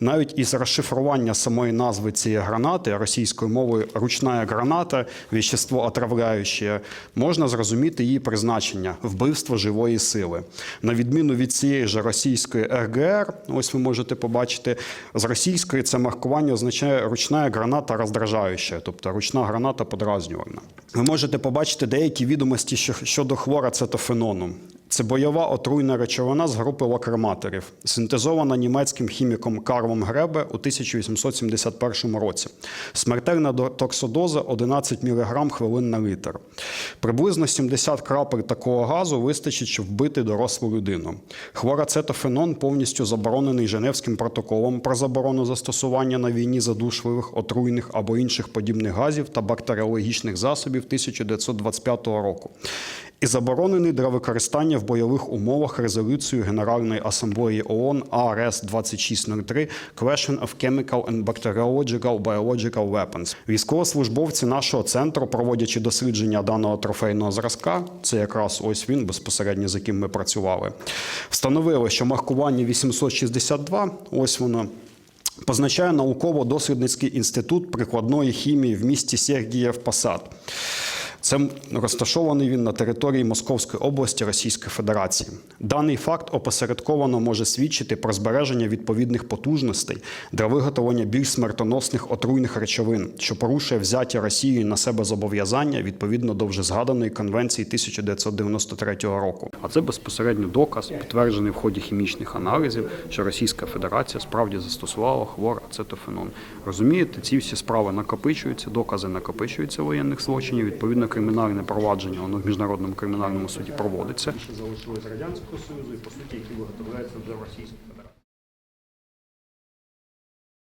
Навіть із розшифрування самої назви цієї гранати російською мовою ручна граната, вещество отравляюче, можна зрозуміти її призначення вбивство живої сили. На відміну від цієї ж російської РГР, ось ви можете побачити, з російської це маркування означає ручна граната роздражаюча, тобто ручна граната подразнювальна. Ви можете побачити деякі відомості що- щодо хлорацетофенону. Це бойова отруйна речовина з групи лакрематорів, синтезована німецьким хіміком Карлом Гребе у 1871 році. Смертельна токсодоза 11 мг хвилин на літр. Приблизно 70 крапель такого газу вистачить, щоб вбити дорослу людину. Хлорацетофенон повністю заборонений Женевським протоколом про заборону застосування на війні задушливих, отруйних або інших подібних газів та бактеріологічних засобів 1925 року і заборонений для використання в бойових умовах резолюцією Генеральної асамблеї ООН АРС 2603 Question of Chemical and Bacteriological Biological Weapons. Військовослужбовці нашого центру, проводячи дослідження даного трофейного зразка, це якраз ось він безпосередньо з яким ми працювали, встановили, що маркування 862, ось воно. Позначає науково-дослідницький інститут прикладної хімії в місті Сергієв Посад. Це розташований він на території Московської області Російської Федерації. Даний факт опосередковано може свідчити про збереження відповідних потужностей для виготовлення більш смертоносних отруйних речовин, що порушує взяття Росією на себе зобов'язання відповідно до вже згаданої конвенції 1993 року. А це безпосередньо доказ, підтверджений в ході хімічних аналізів, що Російська Федерація справді застосувала хлорацетофенон. Розумієте, ці всі справи накопичуються, докази накопичуються воєнних злочинів. Відповідно, кримінальне провадження воно в міжнародному кримінальному суді проводиться. Залишилось радянського союзу і по суті, які виготовляються вже в Російській